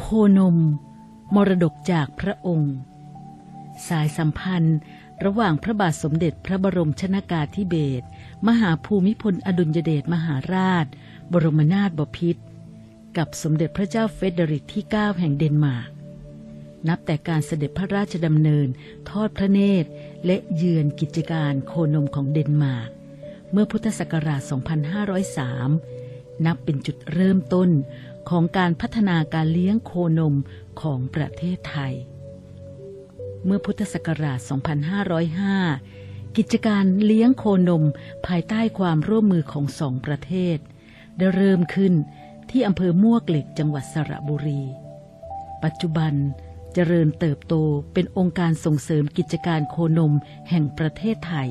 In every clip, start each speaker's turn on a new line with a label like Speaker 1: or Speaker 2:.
Speaker 1: โคนม มรดกจากพระองค์ สายสัมพันธ์ระหว่างพระบาทสมเด็จพระบรมชนากาธิเบศรมหาภูมิพลอดุลยเดชมหาราช บรมนาถบพิตรกับสมเด็จพระเจ้าเฟเดริกที่ 9 แห่งเดนมาร์กนับแต่การเสด็จพระราชดำเนิน ทอดพระเนตร และเยือนกิจการโคนมของเดนมาร์กเมื่อพุทธศักราช 2503 นับเป็นจุดเริ่มต้น ของการพัฒนาการเลี้ยงโคนมของประเทศไทย เมื่อพุทธศักราช 2505 กิจการเลี้ยงโคนมภายใต้ความร่วมมือของสองประเทศ ได้เริ่มขึ้นที่อำเภอมวกเหล็กจังหวัดสระบุรี ปัจจุบันเจริญเติบโตเป็นองค์การส่งเสริมกิจการโคนมแห่งประเทศไทย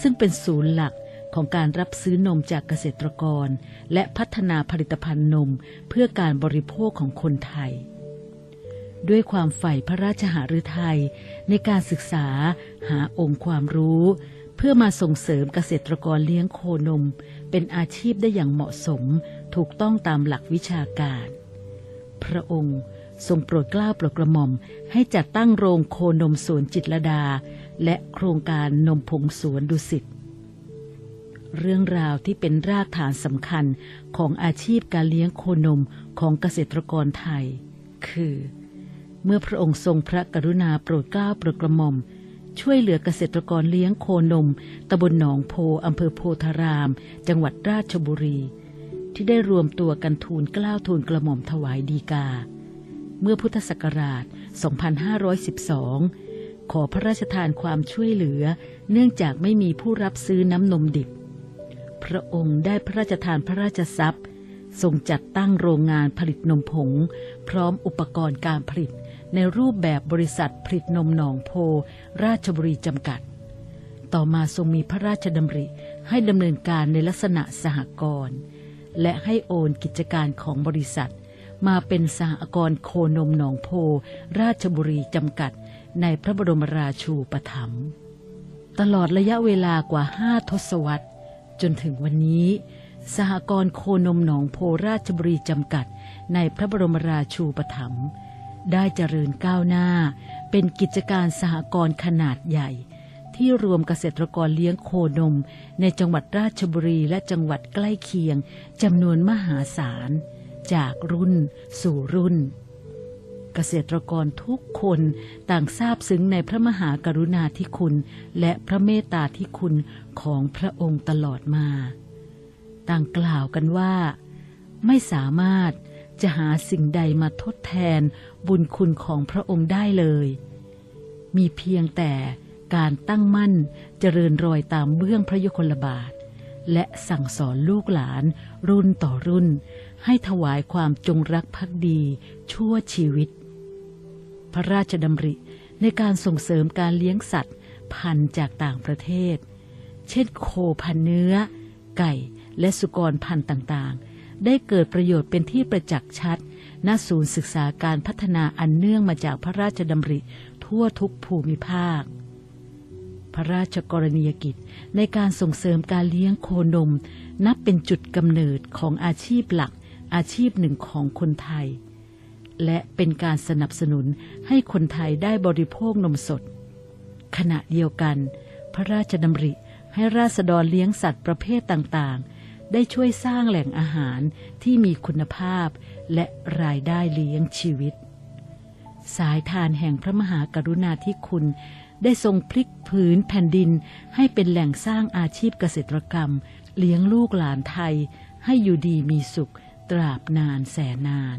Speaker 1: ซึ่งเป็นศูนย์หลัก ของการรับซื้อนมจากเกษตรกร และพัฒนาผลิตภัณฑ์นมเพื่อการบริโภคของคนไทย ด้วยความใฝ่พระราชหฤทัยในการศึกษาหาองค์ความรู้ เพื่อมาส่งเสริมเกษตรกรเลี้ยงโคนม เป็นอาชีพได้อย่างเหมาะสมถูกต้องตามหลักวิชาการ พระองค์ทรงโปรดเกล้าโปรดกระหม่อมให้จัดตั้งโรงโคนมสวนจิตรดา และโครงการนมผงสวนดุสิต เรื่องราวที่เป็นรากฐานสำคัญของอาชีพการเลี้ยงโคนมของเกษตรกรไทย คือ เมื่อพระองค์ทรงพระกรุณาโปรดเกล้าโปรดกระหม่อม ช่วยเหลือเกษตรกรเลี้ยงโคนมตำบลหนองโพอำเภอโพธาราม จังหวัดราชบุรี ที่ได้รวมตัวกันทูลเกล้าทูลกระหม่อมถวายดีกา เมื่อพุทธศักราช 2512ขอพระราชทานความช่วยเหลือ เนื่องจากไม่มีผู้รับซื้อน้ำนมดิบ พระองค์ได้พระราชทานพระราชทรัพย์ ทรงจัดตั้งโรงงานผลิตนมผง พร้อมอุปกรณ์การผลิต ในรูปแบบบริษัทผลิตนมหนองโพ ราชบุรีจำกัด ต่อมาทรงมีพระราชดำริให้ดำเนินการในลักษณะสหกรณ์และให้โอนกิจการของบริษัท มาเป็นสหกรณ์โคนมหนองโพ ราชบุรีจำกัด ในพระบรมราชูปถัมภ์ตลอดระยะเวลากว่าห้าทศวรรษ จนถึงวันนี้ สหกรณ์โคนมหนองโพราชบุรีจำกัด ในพระบรมราชูปถัมภ์ได้เจริญก้าวหน้า เป็นกิจการสหกรณ์ขนาดใหญ่ ที่รวมเกษตรกรเลี้ยงโคนม ในจังหวัดราชบุรีและจังหวัดใกล้เคียงจำนวนมหาศาล จากรุ่นสู่รุ่น เกษตรกรทุกคนต่างทราบซึ้งในพระมหากรุณาธิคุณ และพระเมตตาธิคุณของพระองค์ตลอดมา ต่างกล่าวกันว่า ไม่สามารถจะหาสิ่งใดมาทดแทนบุญคุณของพระองค์ได้เลย มีเพียงแต่การตั้งมั่นเจริญรอยตามเบื้องพระยุคลบาท และสั่งสอนลูกหลาน รุ่นต่อรุ่น ให้ถวายความจงรักภักดี ชั่วชีวิต พระราชดำริในการส่งเสริมการเลี้ยงสัตว์ พันธุ์จากต่างประเทศ เช่นโคพันเนื้อ ไก่และสุกรพันธุ์ต่างๆ ได้เกิดประโยชน์เป็นที่ประจักษ์ชัดณศูนย์ศึกษาการพัฒนาอันเนื่องมาจากพระราชดำริทั่วทุกภูมิภาค พระราชกรณียกิจในการส่งเสริมการเลี้ยงโคนม นับเป็นจุดกำเนิดของอาชีพหลักอาชีพหนึ่งของคนไทย และเป็นการสนับสนุนให้คนไทยได้บริโภคนมสด ขณะเดียวกัน พระราชดำริให้ราษฎรเลี้ยงสัตว์ประเภทต่างๆ ได้ช่วยสร้างแหล่งอาหารที่มีคุณภาพ และรายได้เลี้ยงชีวิต สายทานแห่งพระมหากรุณาธิคุณได้ทรงพลิกผืนแผ่นดินให้เป็นแหล่งสร้างอาชีพเกษตรกรรม เลี้ยงลูกหลานไทย ให้อยู่ดีมีสุขตราบนานแสนนาน